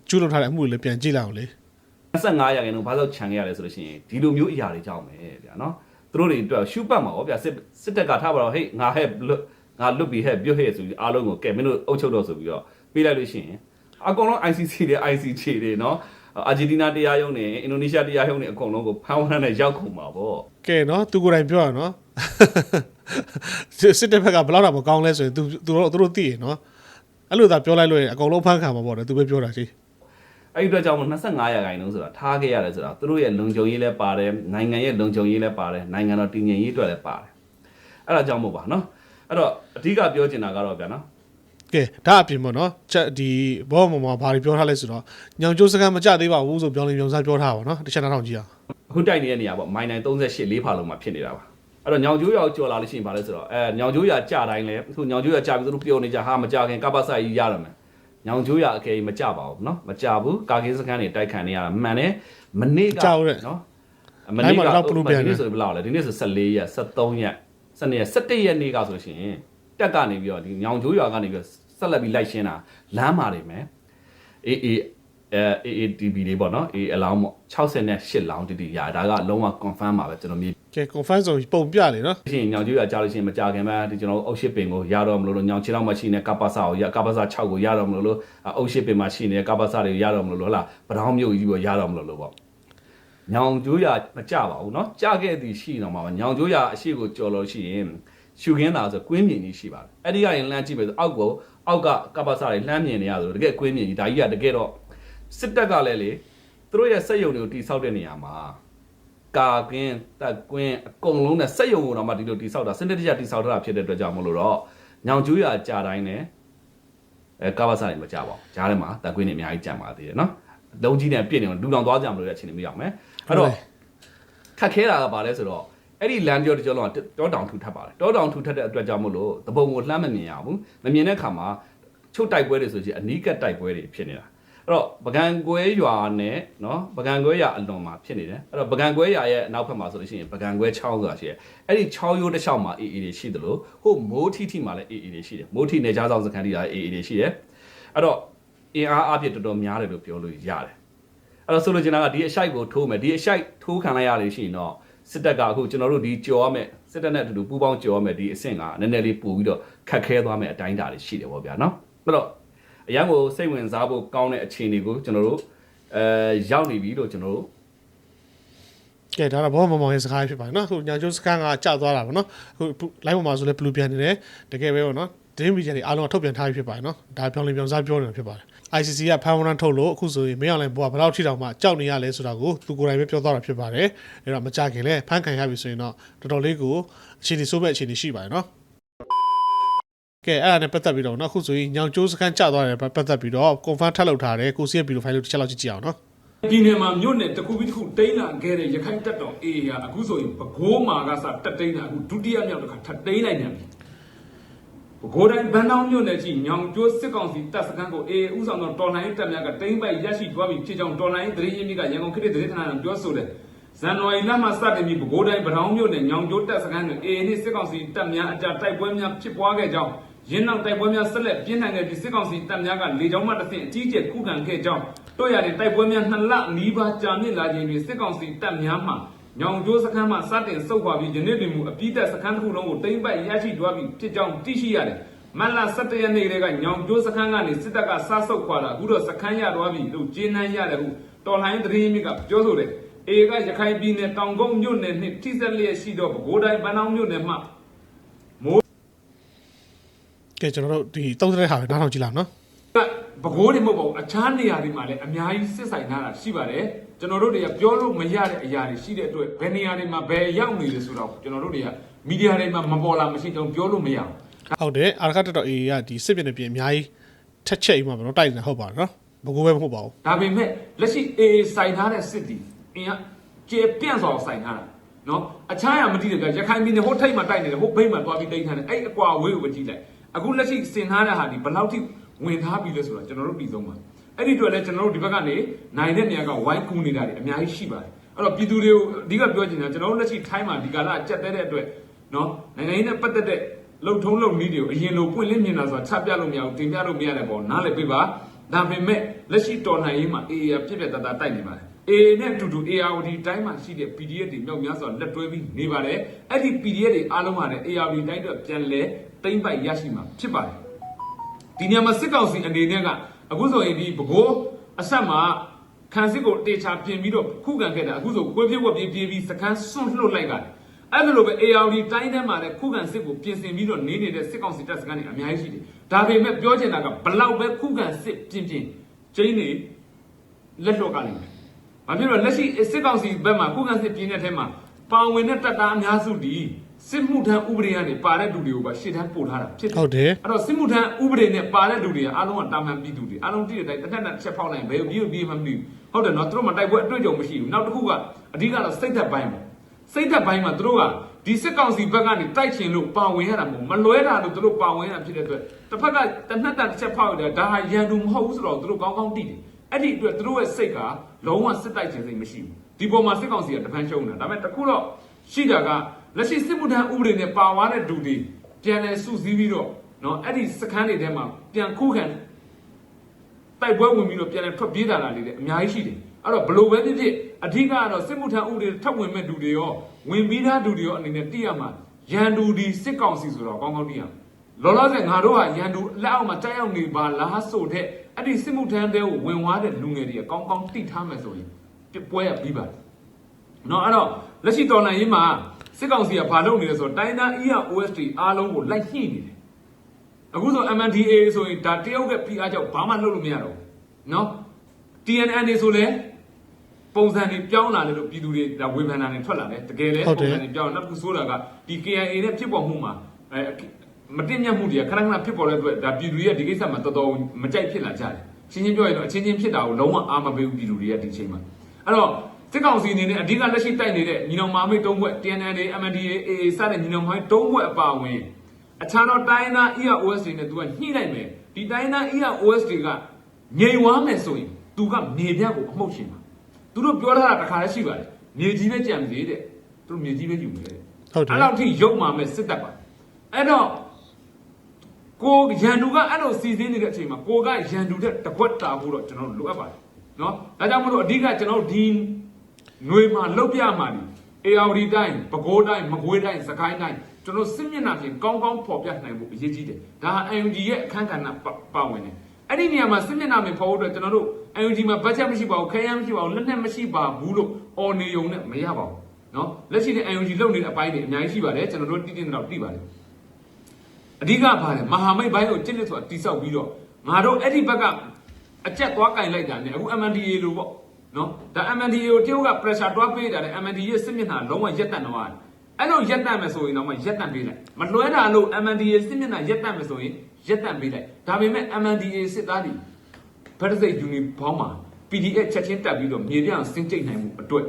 ကျွလွန်ထားတဲ့အမှုတွေလည်းပြန်ကြည့်လိုက်အောင်လေ 25ရာခိုင်နှုန်းဘာလို့ခြံခဲ့ရလဲဆိုလို့ရှိရင်ဒီလိုမျိုးအရာတွေကြောင့်ပဲဗျာနော်သူတို့တွေအတွက်ရှုပတ်မှာဗောဗျာစစ်စစ်တပ်ကထားပါတော့ဟေးငါဟဲ့ငါလွတ်ပြီးဟဲ့ပြုတ်ဟဲ့ဆိုပြီးအားလုံးကိုကဲမင်းတို့အုပ်ချုပ်တော့ဆိုပြီးတော့ပေးလိုက်လို့ရှိရင်အကုန်လုံး ICC တွေ ICC တွေနော်အာဂျင်တီးနားတရားရုံးတွေအင်ဒိုနီးရှားတရားရုံးတွေအကုန်လုံးကိုဖမ်းဝရမ်းနဲ့ရောက်ကုန်မှာဗောကဲနော်သူကိုယ်တိုင်ပြောရနော်စစ်တပ်ဘက်ကဘယ်လောက်တော့မကောင်းလဲဆိုရင်သူသူတို့သူတို့သိရနော်အဲ့လိုသာပြောလိုက်လို့ရင်အကုန်လုံးဖမ်းခံမှာပေါ့တယ်သူပဲပြောတာကြီး အဲ့ဒီအတွက်ကြောင့်မို့25ရာခိုင်နှုန်းဆိုတာထားခဲ့ရတယ်ဆိုတာသူတို့ရဲ့လုံခြုံရေးလည်းပါတယ်နိုင်ငံရဲ့လုံခြုံရေးလည်းပါတယ်နိုင်ငံတော်တည်ငြိမ်ရေးအတွက်လည်းပါတယ်အဲ့ဒါကြောင့်မို့ပါနော်အဲ့တော့အဓိကပြောချင်တာကတော့ဗျာနော်ကဲဒါအပြင်ပေါ့နော်ချက်ဒီဘောမမဘာတွေပြောထားလဲဆိုတော့ညောင်ကျိုးစကန်မကြသေးပါဘူးဆိုပြောင်းလင်းပြောင်းစားပြောထားပါတော့နော်တစ်ချက်နောက်ထောင်ကြည့်အောင်အခုတိုက်နေတဲ့နေရာပေါ့မိုင်နိုင်38လေးဖာလုံးမှာဖြစ်နေတာပါအဲ့တော့ညောင်ကျိုးရောက်ကြော်လာလို့ရှိရင်ဘာလဲဆိုတော့အဲညောင်ကျိုးရကြတိုင်းလဲအခုညောင်ကျိုးရကြပြီသူတို့ပြောနေကြဟာမကြခင်ကပ္ပစာကြီးရတော့မယ် ညောင်ကျိုးရအကယ်မကြပါဘူးเนาะမကြဘူးကာကင်းစကန်တွေတိုက်ခံနေရတာမှန်တယ်မနေ့ကနော်မနေ့ကဒီနေ့ဆိုဘယ်လောက်လဲဒီနေ့ဆို14ရက်73ရက်12ရက်17ရက်နေ့ကဆိုလို့ရှိရင်တက်ကနေပြီးတော့ဒီညောင်ကျိုးရွာကနေပြီးတော့ဆက်လက်ပြီးလိုက်ရှင်းတာလမ်းမာတွေမယ်အေးအေး အဲ AATB လေးပေါ့နော်အေးအလောင်းပေါ့68လောင်းတိတိရဒါကလုံးဝ confirm ပါပဲကျွန်တော်မြေ ကဲ confirm ဆိုပုံပြလေနော် ရှင်ညောင်ကျိုးရကြားလို့ရှိရင်မကြခင်မှာဒီကျွန်တော်အုပ်ရှိပင်ကိုရတော့မလို့လို့ညောင်ချီတော့မှရှိနေကပ္ပစာကိုရကပ္ပစာ6ကိုရတော့မလို့လို့အုပ်ရှိပင်မှာရှိနေကပ္ပစာတွေရတော့မလို့လို့ဟလားပထောင်မြို့ကြီးကိုရတော့မလို့လို့ပေါ့ညောင်ကျိုးရမကြပါဘူးเนาะကြခဲ့သည်ရှိတော့မှာပါညောင်ကျိုးရအရှိကိုကြော်လို့ရှိရင်ရှုခင်းတာဆိုကွင်းမြင်ကြီးရှိပါတယ်အဲ့ဒီကရင်လှမ်းကြည့်မယ်ဆိုအောက်ကိုအောက်ကကပ္ပစာတွေလှမ်းမြင်နေရဆိုတကယ်ကွင်းမြင်ကြီးဒါကြီးကတကယ်တော့ စစ်တပ်ကလည်းလေသူတို့ရဲ့စက်ယုံတွေကိုတိဆောက်တဲ့နေရာမှာကာကင်းတက်ကွင်းအကုန်လုံးနဲ့စက်ယုံကိုတော့မှဒီလိုတိဆောက်တာစနစ်တကျတိဆောက်ထားတာဖြစ်တဲ့အတွက်ကြောင့်မလို့တော့ညောင်ကျူးရကြာတိုင်းနဲ့အဲကာဘာစာတွေမကြပါဘူးကြားထဲမှာတက်ကွင်းတွေအများကြီးကြံပါသေးတယ်နော်လုံကြီးနဲ့ပြည့်နေတော့လူတောင်သွားကြမလို့တဲ့အချိန်တွေမရောက်မယ်အဲ့တော့ခက်ခဲတာကဘာလဲဆိုတော့အဲ့ဒီလမ်းပြောတကြောလုံးကတောတောင်ထူထပ်ပါတယ်တောတောင်ထူထပ်တဲ့အတွက်ကြောင့်မလို့တပုံကိုလှမ်းမမြင်ရဘူးမမြင်တဲ့အခါမှာချုပ်တိုက်ပွဲတွေဆိုချင်အနီးကပ်တိုက်ပွဲတွေဖြစ်နေတာ အဲ့တော့ပကံကွဲရွာနဲ့နော်ပကံကွဲရွာအလွန်မှာဖြစ်နေတယ်အဲ့တော့ပကံကွဲရွာရဲ့အနောက်ဘက်မှာဆိုလို့ရှိရင်ပကံကွဲချောင်းဆိုတာရှိတယ်အဲ့ဒီချောင်းရိုးတစ်လျှောက်မှာအေးအေးတွေရှိတယ်လို့ဟိုမိုးထီထီမှာလည်းအေးအေးတွေရှိတယ်မိုးထီနေကြားဆောင်စခန်းတီကအေးအေးတွေရှိတယ်အဲ့တော့အင်အားအပြည့်တော်တော်များတယ်လို့ပြောလို့ရတယ်အဲ့တော့ဆိုလိုချင်တာကဒီအရှိုက်ကိုထိုးမယ်ဒီအရှိုက်ထိုးခံလိုက်ရလို့ရှိရင်တော့စစ်တပ်ကအခုကျွန်တော်တို့ဒီကြော်ရမယ်စစ်တပ်နဲ့အတူတူပူးပေါင်းကြော်ရမယ်ဒီအဆင့်ကနည်းနည်းလေးပို့ပြီးတော့ခက်ခဲသွားမယ်အတိုင်းအတာတွေရှိတယ်ပေါ့ဗျာနော်အဲ့တော့ အရန်ကိုစိတ်ဝင်စားဖို့ကောင်းတဲ့အခြေအနေကိုကျွန်တော်တို့အဲရောက်နေပြီလို့ကျွန်တော်တို့ကဲဒါတော့ဘောမမောင်ရဲ့စကားဖြစ်ပါတယ်နော်အခုညောင်ကျိုးစကန်ကကြာသွားတာပေါ့နော်အခု live ပေါ်မှာဆိုလဲ blue ပြန်နေတယ်တကယ်ပဲပေါ့နော်တင်းမီဒီယာတွေအားလုံးကထုတ်ပြန်ထားပြီးဖြစ်ပါတယ်နော်ဒါပြောင်းလဲပြောင်းစားပြောနေတာဖြစ်ပါတယ် ICC ကဖန်ဝရန်ထုတ်လို့အခုဆိုရင်မင်းအောင်လိုင်ဘောကဘယ်လောက်ထိတောင်မှကြောက်နေရလဲဆိုတာကိုသူကိုယ်တိုင်ပဲပြောသွားတာဖြစ်ပါတယ်အဲ့တော့မကြခင်လဲဖန်ခံရပြီဆိုရင်တော့တော်တော်လေးကိုအခြေအနေဆိုးမဲ့အခြေအနေရှိပါတယ်နော် ကဲအဲ့ဒါနဲ့ပတ်သက်ပြီးတော့နော်အခုဆိုရင်ညောင်ကျိုးစခန်းကျသွားတယ်ပတ်သက်ပြီးတော့ confirm ထပ်လုပ်ထားတယ်ကိုစီရဲ့ဗီဒီယိုဖိုင်လို့တစ်ချက်လောက်ကြည့်ကြည့်အောင်နော်ပြည်နယ်မှာမြို့နယ်တစ်ခုပြီးတစ်ခုတိမ့်လာခဲ့တဲ့ရခိုင်တပ်တော် AA ဟာအခုဆိုရင်ပဲခူးမှာကစတက်တိမ့်လာအခုဒုတိယမြောက်တစ်ခါထပ်တိမ့်လိုက်ပြန်ပြီပဲခူးတိုင်းဗန်းတောင်းမြို့နယ်ကြီးညောင်ကျိုးစစ်ကောင်စီတပ်စခန်းကို AA ဥဆောင်သောတော်လှန်ရေးတပ်များကတိမ့်ပိုက်ရရှိသွားပြီဖြစ်ကြောင်းတော်လှန်ရေးသတင်းရင်းမြစ်ကရန်ကုန်ခေတ်သတင်းဌာနကပြောဆိုတယ်ဇန်နဝါရီလမှစတင်ပြီးပဲခူးတိုင်းဗန်းတောင်းမြို့နယ်ညောင်ကျိုးတပ်စခန်းတွင် AA နှင့်စစ်ကောင်စီတပ်များအကြတိုက်ပွဲများဖြစ်ပွားခဲ့ကြောင်း ရင်းနောက်တိုက်ပွဲများဆက်လက်ပြင်းထန်ခဲ့ပြီးစစ်ကောင်စီတပ်များကလေကြောင်းမှတစ်ဆင့်အကြီးအကျယ်ခုခံခဲ့ကြောင်းတို့ရတဲ့တိုက်ပွဲများနှစ်လနီးပါးကြာမြင့်လာခြင်းတွင်စစ်ကောင်စီတပ်များမှညောင်ကျိုးစခန်းမှစတင်ဆုတ်ခွာပြီးယနေ့တွင်မူအပိသက်စခန်းတစ်ခုလုံးကိုတိမ့်ပိုက်ရရှိသွားပြီးဖြစ်ကြောင်းသိရှိရတယ်။မတ်လ17ရက်နေ့ကညောင်ကျိုးစခန်းကနေစစ်တပ်ကစားဆုတ်ခွာတာအခုတော့စခန်းရသွားပြီလို့ကြေးနှမ်းရတယ်ဟုတော်လှန်ရေးသတင်းမြစ်ကပြောဆိုတယ်။အေကရခိုင်ပြည်နယ်တောင်ကုန်းမြို့နယ်နှင့်ထိစပ်လျက်ရှိသောပဲခူးတိုင်းဗန်းအောင်မြို့နယ်မှ ကဲကျွန်တော်တို့ဒီသုံးတဲ့ဟာပဲနားထောင်ကြည့်လောက်နော်ကပဲခူးတွေမဟုတ်ပါဘူးအခြားနေရာတွေမှာလည်းအများကြီးစစ်ဆိုင်ထားတာရှိပါတယ်ကျွန်တော်တို့တွေကပြောလို့မရတဲ့အရာတွေရှိတဲ့အတွက်ဘယ်နေရာတွေမှာဘယ်ရောက်နေလဲဆိုတော့ကျွန်တော်တို့တွေကမီဒီယာတွေမှာမပေါ်လာမရှိတော့ပြောလို့မရဘူးဟုတ်တယ်အာရခတက်တော် AA ကဒီစစ်ပြင်းနေပြင်အများကြီးထက်ချက်အိမ်မှာပဲနော်တိုက်နေတာဟုတ်ပါတော့နော်ဘကိုးပဲမဟုတ်ပါဘူးဒါပေမဲ့လက်ရှိ AA ဆိုင်ထားတဲ့စစ်တီအင်ကကျေပြန့်စွာဆိုင်ထားတာနော်အခြားရမတိတယ်ကရခိုင်ပြည်နယ်ဟိုထိတ်မှာတိုက်နေတယ်ဟိုဘိတ်မှာသွားပြီးတိတ်ထားတယ်အဲ့အကွာဝေးကိုပဲကြည့်လိုက် အခုလက်ရှိစင်ထားတဲ့ဟာဒီဘယ်လောက်ထိဝင်ထားပြီလဲဆိုတော့ကျွန်တော်တို့ပြည်ဆုံးပါအဲ့ဒီအတွက်လည်းကျွန်တော်တို့ဒီဘက်ကနေနိုင်တဲ့နေရာကဝိုင်းကူနေတာတွေအများကြီးရှိပါတယ်အဲ့တော့ပြည်သူတွေကိုအဓိကပြောချင်တာကျွန်တော်တို့လက်ရှိထိုင်းမှာဒီကာလအကြက်တဲတဲ့အတွက်နော်နိုင်ငံရေးနဲ့ပတ်သက်တဲ့လုံထုံးလုံနည်းတွေကိုအရင်လိုပွင့်လင်းမြင်တာဆိုတာချပြလို့မရဘူးတင်ပြလို့မရတဲ့ပေါ့နားလည်ပေးပါဒါပေမဲ့လက်ရှိတော်လှန်ရေးမှာ AA ရပြည့်ပြည့်တတတိုက်နေပါတယ် AA နဲ့အတူတူ ARD တိုင်းမှာရှိတဲ့ PDF တွေမြောက်များစွာလက်တွဲပြီးနေပါတယ်အဲ့ဒီ PDF တွေအားလုံးဟာလည်း ARD တိုင်းအတွက်ပြန်လဲ တိမ့်ပိုက်ရရှိမှာဖြစ်ပါတယ်ဒီနေရာမှာစစ်ကောင်စီအနေနဲ့ကအခုဆိုရင်ဒီဘကိုးအဆက်မှာခံစစ်ကိုတေချာပြင်ပြီးတော့ခုခံခဲ့တာအခုဆိုကွေးပြည့်ဝက်ပြေးပြေးပြီးစကန်းစွန့်လွတ်လိုက်တာအဲ့လိုလိုပဲ ARD တိုင်းထဲမှာလည်းခုခံစစ်ကိုပြင်ဆင်ပြီးတော့နေနေတဲ့စစ်ကောင်စီတပ်စခန်းတွေအများကြီးရှိတယ်ဒါပေမဲ့ပြောချင်တာကဘလောက်ပဲခုခံစစ်ပြင်ပြင်ကျင်းနေလက်လွတ်ကလိမ့်မယ်။ဘာဖြစ်လို့လဲလက်ရှိစစ်ကောင်စီဘက်မှာခုခံစစ်ပြင်းတဲ့ထဲမှာပါဝင်တဲ့တပ်သားအများစုဒီ စစ်မှုထမ်းဥပဒေကနေပါတဲ့လူတွေကိုပါရှေ့တန်းပို့ထားတာဖြစ်တယ်ဟုတ်တယ်။အဲ့တော့စစ်မှုထမ်းဥပဒေနဲ့ပါတဲ့လူတွေကအားလုံးကတာမန်ပြည်သူတွေအားလုံးတည့်တဲ့အတိုင်းတစ်ထက်တစ်ချက်ဖောက်လိုက်ဘယ်ပြီးပြီးမှမသိဘူး။ဟုတ်တယ်နော်သူတို့မှတိုက်ပွဲအတွေ့အကြုံမရှိဘူး။နောက်တစ်ခုကအဓိကတော့စိတ်သက်ပိုင်းပေါ့။စိတ်သက်ပိုင်းမှာသူတို့ကဒီစစ်ကောင်စီဘက်ကနေတိုက်ချင်လို့ပါဝင်ရတာမဟုတ်မလွဲတာလို့သူတို့ပါဝင်ရတာဖြစ်တဲ့အတွက်တစ်ဖက်ကတစ်နှစ်တစ်ချက်ဖောက်ရတယ်ဒါဟာရန်သူမဟုတ်ဘူးဆိုတော့သူတို့ကောင်းကောင်းသိတယ်။အဲ့ဒီအတွက်သူတို့ရဲ့စိတ်ကလုံးဝစစ်တိုက်ခြင်းစိတ်မရှိဘူး။ဒီပေါ်မှာစစ်ကောင်စီကတပန်းရှုံးတာဒါပေမဲ့တခုတော့ရှိတာက လက်ရှိစစ်မှုထမ်းဥပဒေနဲ့ပါဝါတဲ့ဒူတွေပြန်လဲစုစည်းပြီးတော့နော်အဲ့ဒီစခန်းတွေထဲမှာပြန်ခုခံတိုက်ပွဲဝင်ပြီးတော့ပြန်လဲထွက်ပြေးတာလာလေးတွေအများကြီးရှိတယ်အဲ့တော့ဘလို့ပဲဖြစ်ဖြစ်အဓိကကတော့စစ်မှုထမ်းဥပဒေထပ်ဝင်မဲ့ဒူတွေရောဝင်ပြီးသားဒူတွေရောအနေနဲ့သိရမှာရန်သူဒီစစ်ကောင်စီဆိုတော့ကောင်းကောင်းသိရမှာလောလောဆယ်ငါတို့ကရန်သူလက်အောက်မှာတိုက်ရောက်နေပါလားဆိုတဲ့အဲ့ဒီစစ်မှုထမ်းတွေကိုဝင်သွားတဲ့လူငယ်တွေကကောင်းကောင်းသိထားမယ်ဆိုရင်ပွဲရပြီးပါတယ်နော်အဲ့တော့လက်ရှိတော်လှန်ရေးမှာ စစ်ကောင်စီကဘာလုပ်နေလဲဆိုတော့တိုင်းသား ER OST အားလုံးကိုလိုက်ညှိနေတယ်အခုဆို MNDAA ဆိုရင်ဒါတရုတ်က PR ကြောင့်ဘာမှလုပ်လို့မရတော့ဘူးနော် TNN တွေဆိုလဲပုံစံတွေပြောင်းလာတယ်လို့ပြည်သူတွေဒါဝေဖန်တာတွေထွက်လာတယ်တကယ်လဲဟုတ်တယ်ပုံစံတွေပြောင်းနောက်တစ်ခုဆိုတာကဒီ KIA နဲ့ဖြစ်ပေါ်မှုမှာအဲမတင်မြတ်မှုတွေကခဏခဏဖြစ်ပေါ်တဲ့အတွက်ဒါပြည်သူတွေကဒီကိစ္စမှာတော်တော်မကြိုက်ဖြစ်လာကြတယ်ရှင်းရှင်းပြောရင်တော့အချင်းချင်းဖြစ်တာကိုလုံးဝအာမပေးဘူးပြည်သူတွေကဒီချိန်မှာအဲ့တော့ စစ်ကောင်စီအနေနဲ့အဓိကလက်ရှိတိုက်နေတဲ့ညီနောင်မဟာမိတ်တုံးဘွဲ့ TNL MNDAA AA စတဲ့ညီနောင်မဟာမိတ်တုံးဘွဲ့အပါအဝင်အခြားသောတိုင်းသား EROS တွေနဲ့သူကညှိလိုက်မယ်ဒီတိုင်းသား EROS တွေကငြိမ်ဝမ်းမယ်ဆိုရင်သူကမြေပြတ်ကိုအမှုတ်ရှင်ပါသူတို့ပြောထားတာတစ်ခါလည်းရှိပါတယ်မြေကြီးပဲကြံသေးတဲ့သူတို့မြေကြီးပဲယူမယ်တဲ့ဟုတ်တယ်အဲ့လောက်ထိရုပ်မာမဲ့စစ်တပ်ပါအဲ့တော့ကိုရန်သူကအဲ့လိုစီစဉ်နေတဲ့အချိန်မှာကိုကရန်သူတဲ့တကွက်တာဖို့တော့ကျွန်တော်တို့လိုအပ်ပါတယ်နော်ဒါကြောင့်မလို့အဓိကကျွန်တော်တို့ဒီ ຫນွေမှာလှုပ်ပြမှာဒီ ARD တိုင်းပဲခူးတိုင်းမကွေးတိုင်းစကိုင်းတိုင်းကျွန်တော်စစ်မျက်နှာပြင်ကောင်းကောင်းဖော်ပြနိုင်ဖို့အရေးကြီးတယ်ဒါဟာ UNG ရဲ့အခန်းကဏ္ဍပါပါဝင်တယ်အဲ့ဒီနေရာမှာစစ်မျက်နှာပြင်ဖော်ဖို့အတွက်ကျွန်တော်တို့ UNG မှာဘတ်ဂျက်မရှိပါဘူးခဲယမ်းမရှိပါဘူးလက်နက်မရှိပါဘူးလို့အော်နေုံနဲ့မရပါဘူးနော်လက်ရှိတဲ့ UNG လုပ်နေတဲ့အပိုင်းတွေအများကြီးရှိပါတယ်ကျွန်တော်တို့တည်တည်တော့သိပါတယ် အဓိကပါတယ်မဟာမိတ်ဘိုင်းကိုကျင့်လက်ဆိုတာတိဆောက်ပြီးတော့ငါတို့အဲ့ဒီဘက်ကအကြက်သွားကင်လိုက်တာ ਨੇ အခု MNDA လို့ပေါ့ နော်ဒါ MNDA ကိုတရုတ်က pressure တွားပေးတာလေ MNDA ရဲ့စစ်မျက်နှာလုံးဝရက်တန့်တော့တယ်အဲ့လိုရက်တန့်မယ်ဆိုရင်တော့မရက်တန့်ပေးလိုက်မလွှဲတာလို့ MNDA စစ်မျက်နှာရက်တန့်မယ်ဆိုရင်ရက်တန့်ပေးလိုက်ဒါပေမဲ့ MNDA စစ်သားတွေဗတ်စိတ်ယူနီဖောင်းမှာ PDF ချက်ချင်းတက်ပြီးတော့မြေပြန့်စင်ကြိတ်နိုင်မှုအတွက်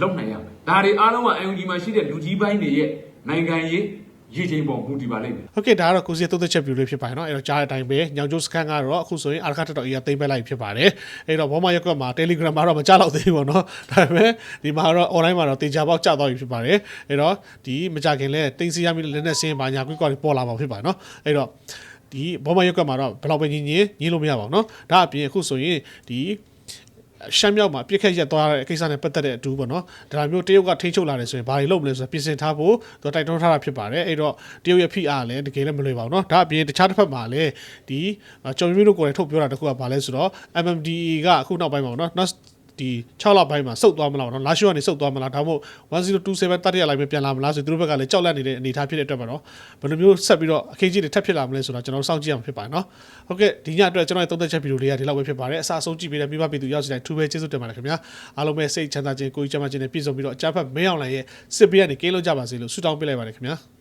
လုံနိုင်ရမယ်ဒါတွေအားလုံးက UNG မှာရှိတဲ့လူကြီးပိုင်းတွေရဲ့နိုင်ငံရေး ရည်ချိန်ပေါ်မူတည်ပါလိမ့်မယ် ဟုတ်ကဲ့ဒါကတော့ကိုစီရဲ့သုံးသက်ချက်ပြူလေးဖြစ်ပါတယ်เนาะအဲ့တော့ကြားတဲ့အတိုင်းပဲညောင်ကျိုးစခန်းကတော့အခုဆိုရင်အာရခတက်တော်အေးကသိမ့်ပက်လိုက်ဖြစ်ပါတယ်အဲ့တော့ဘောမရက်ကွက်မှာ Telegram မှာတော့မကြားတော့သေးဘူးပေါ့เนาะဒါပေမဲ့ဒီမှာတော့ online မှာတော့တင်ကြပေါက်ကျသွားပြီဖြစ်ပါတယ်အဲ့တော့ဒီမကြခင်လဲတင်စီရမိလက်နဲ့ဆင်းပါညာကွက်ကွက်ပေါ်လာမှာဖြစ်ပါတယ်เนาะအဲ့တော့ဒီဘောမရက်ကွက်မှာတော့ဘယ်လောက်ပဲညင်ညင်ညင်လို့မရပါဘူးเนาะဒါအပြင်အခုဆိုရင်ဒီ ရှမ်းမြောက်မှာပြစ်ခတ်ရက်သွားတဲ့ကိစ္စနဲ့ပတ်သက်တဲ့အတူပေါ့နော်ဒါမျိုးတရုတ်ကထိန်းချုပ်လာတယ်ဆိုရင်ဘာတွေလုပ်မလဲဆိုတော့ပြင်ဆင်ထားဖို့သူတိုက်တွန်းထားတာဖြစ်ပါတယ်အဲ့တော့တရုတ်ရဲ့ဖိအားလည်းတကယ်လည်းမလွယ်ပါဘူးနော်ဒါအပြင်တခြားတစ်ဖက်မှာလည်းဒီကျော်မျိုးတို့ကိုယ်တိုင်ထုတ်ပြောတာတခုကဘာလဲဆိုတော့ MMDA ကအခုနောက်ပိုင်းမှာပေါ့နော် ဒီ6လပိုင်းမှာစုတ်သွားမလားပေါ့နော်လာရှိုကနေစုတ်သွားမလားဒါမှမဟုတ်1027တတိယလိုက်ပဲပြန်လာမလားဆိုသူတို့ဘက်ကလည်းကြောက်လန့်နေတဲ့အနေအထားဖြစ်တဲ့အတွက်ပါတော့ဘယ်လိုမျိုးဆက်ပြီးတော့အခင်းကြီးတွေထပ်ဖြစ်လာမလဲဆိုတော့ကျွန်တော်တို့စောင့်ကြည့်အောင်ဖြစ်ပါတယ်နော်ဟုတ်ကဲ့ဒီညအတွက်ကျွန်တော်ရဲ့သုံးသက်ချက်ဗီဒီယိုလေးကဒီလောက်ပဲဖြစ်ပါတယ်အစားအဆုံးကြည့်ပေးတဲ့မိဘပြည်သူရောက်စီတိုင်းထူးပဲကျေးဇူးတင်ပါတယ်ခင်ဗျာအားလုံးပဲစိတ်ချမ်းသာခြင်းကိုယ်ကြီးချမ်းသာခြင်းနဲ့ပြည့်စုံပြီးတော့အကြမ်းဖက်မင်းအောင်လှိုင်ရဲ့စစ်ပေးကနေကင်းလို့ကြပါစေလို့ဆုတောင်းပေးလိုက်ပါတယ်ခင်ဗျာ